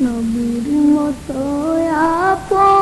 নবীর মতো আপন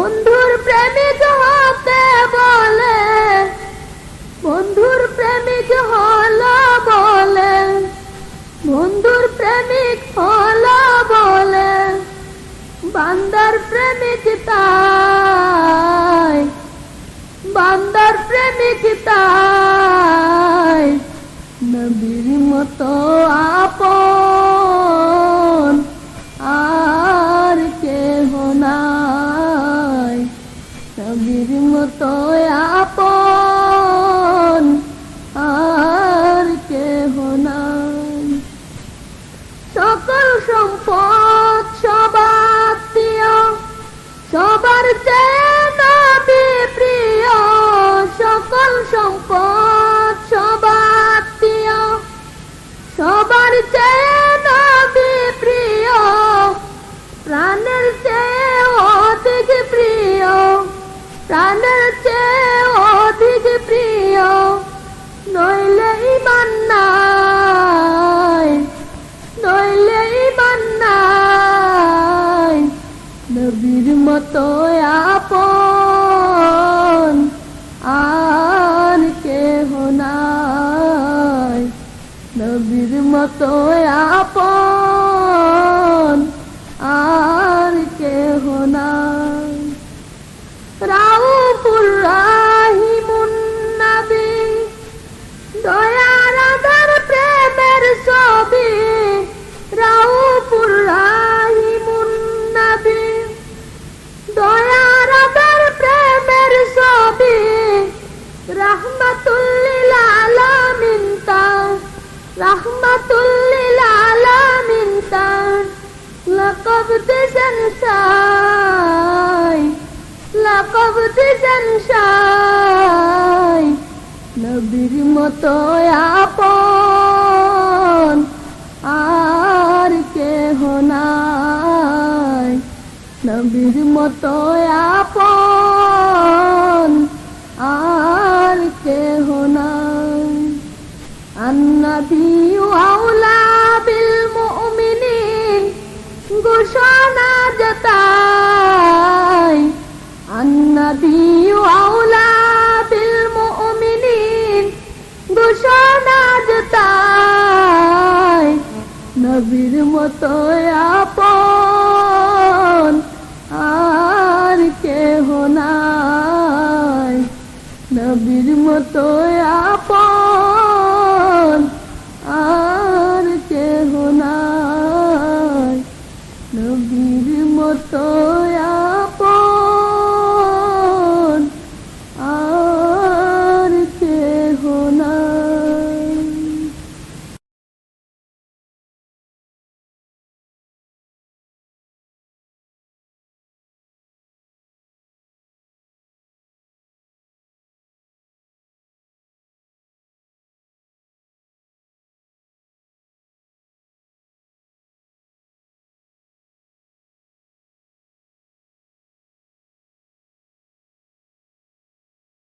বন্ধুর প্রেমিক হতে বলে, বন্ধুর প্রেমিক হল বলে, বন্ধুর প্রেমিক হল বলে, বান্দার প্রেমিক তাই, বান্দার প্রেমিক তাই, নবীর মতো আপন মতো আপন আর কেহ নাই। সকল সম্পদ সবার প্রিয়, সবার চেয়ে প্রিয়, সকল সম্পদ সবার প্রিয়, সবার চেয়ে প্রাণের চেয়ে অধিক প্রিয় নইলে ইমান নাই, নইলে ইমান নাই। নবীর মতো আপন আর কেহ নাই। নবীর মতো আপন দয়ার আধার প্রেমের ছবি। রহমতুল্লিল আলামিন তার। রহমতুল্লিল আলামিন তার। লকব সাই। নবীর মতো আপন নবীর মতো আপন আর কেহ নাই। আন্নবী আউলা বিল মুমিনিন, ঘোষণা জতায় আন্নবী আউলা বিল মুমিনিন, ঘোষণা জতায় নবীর মতো আপন নবীর মতো আপন আর কেহ নাই। নবীর মতো আ